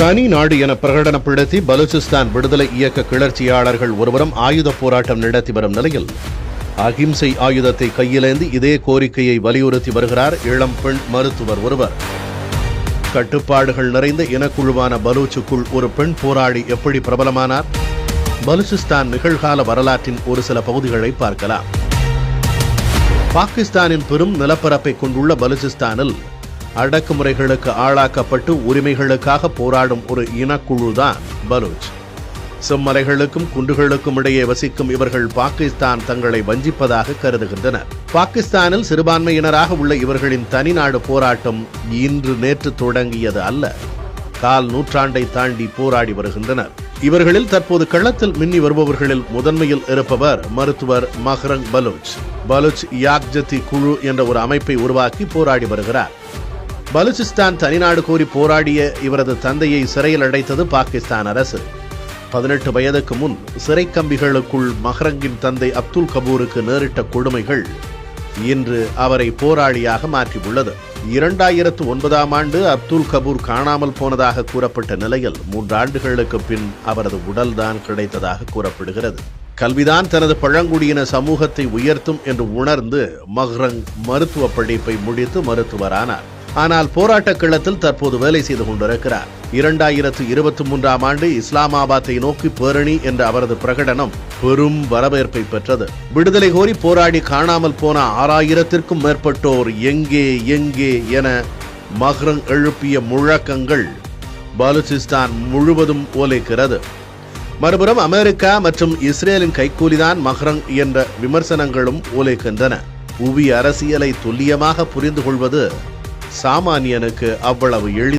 தனி நாடு என பிரகடனப்படுத்தி பலூச்சிஸ்தான் விடுதலை இயக்க கிளர்ச்சியாளர்கள் ஒருவரும் ஆயுத போராட்டம் நடத்தி வரும் நிலையில் அகிம்சை ஆயுதத்தை கையிலேந்து இதே கோரிக்கையை வலியுறுத்தி வருகிறார் இளம் பெண் மருத்துவர் ஒருவர். கட்டுப்பாடுகள் நிறைந்த இனக்குழுவான பலூச்சுக்குள் ஒரு பெண் போராடி எப்படி பிரபலமானார்? பலுச்சிஸ்தான் நிகழ்கால வரலாற்றின் ஒரு சில பகுதிகளை பார்க்கலாம். பாகிஸ்தானின் பெரும் நிலப்பரப்பை கொண்டுள்ள பலுச்சிஸ்தானில் அடக்குமுறைகளுக்கு ஆளாக்கப்பட்டு உரிமைகளுக்காக போராடும் ஒரு இனக்குழுதான் பலூச். செம்மலைகளுக்கும் குண்டுகளுக்கும் இடையே வசிக்கும் இவர்கள் பாகிஸ்தான் தங்களை வஞ்சிப்பதாக கருதுகின்றனர். பாகிஸ்தானில் சிறுபான்மையினராக உள்ள இவர்களின் தனிநாடு போராட்டம் இன்று நேற்று தொடங்கியது அல்ல. கால் நூற்றாண்டை தாண்டி போராடி வருகின்றனர். இவர்களில் தற்போது களத்தில் மின்னி வருபவர்களில் முதன்மையில் இருப்பவர் மருத்துவர் மஹ்ரங் பலூச். பலூச் யாக்ஜத்தி குழு என்ற ஒரு அமைப்பை உருவாக்கி போராடி வருகிறார். பலுச்சிஸ்தான் தனிநாடு கோரி போராடிய இவரது தந்தையை சிறையில் அடைத்தது பாகிஸ்தான் அரசு. பதினெட்டு வயதுக்கு முன் சிறை கம்பிகளுக்குள் மஹ்ரங்கின் தந்தை அப்துல் கபூருக்கு நேரிட்ட கொடுமைகள் இன்று அவரை போராளியாக மாற்றியுள்ளது. இரண்டாயிரத்து ஒன்பதாம் ஆண்டு அப்துல் கபூர் காணாமல் போனதாக கூறப்பட்ட நிலையில் மூன்று ஆண்டுகளுக்கு பின் அவரது உடல்தான் கிடைத்ததாக கூறப்படுகிறது. கல்விதான் தனது பழங்குடியின சமூகத்தை உயர்த்தும் என்று உணர்ந்து மஹ்ரங் மருத்துவ படிப்பை முடித்து மருத்துவரானார். ஆனால் போராட்ட கிளத்தில் தற்போது வேலை செய்து கொண்டிருக்கிறார். இரண்டாயிரத்து இருபத்தி மூன்றாம் ஆண்டு இஸ்லாமாபாத்தை நோக்கி பேரணி என்ற அவரது பிரகடனம் பெரும் வரவேற்பை பெற்றது. விடுதலை கோரி போராடி காணாமல் போன ஆறாயிரத்திற்கும் மேற்பட்டோர் எங்கே எங்கே என மஹ்ரங் எழுப்பிய முழக்கங்கள் பலூச்சிஸ்தான் முழுவதும் ஓலைக்கிறது மறுபுறம் அமெரிக்கா மற்றும் இஸ்ரேலின் கைக்கூலிதான் மஹ்ரங் என்ற விமர்சனங்களும் ஓலைக்கின்றன புவி அரசியலை துல்லியமாக புரிந்து கொள்வது சாமானியனுக்கு அவ்வளவு எளி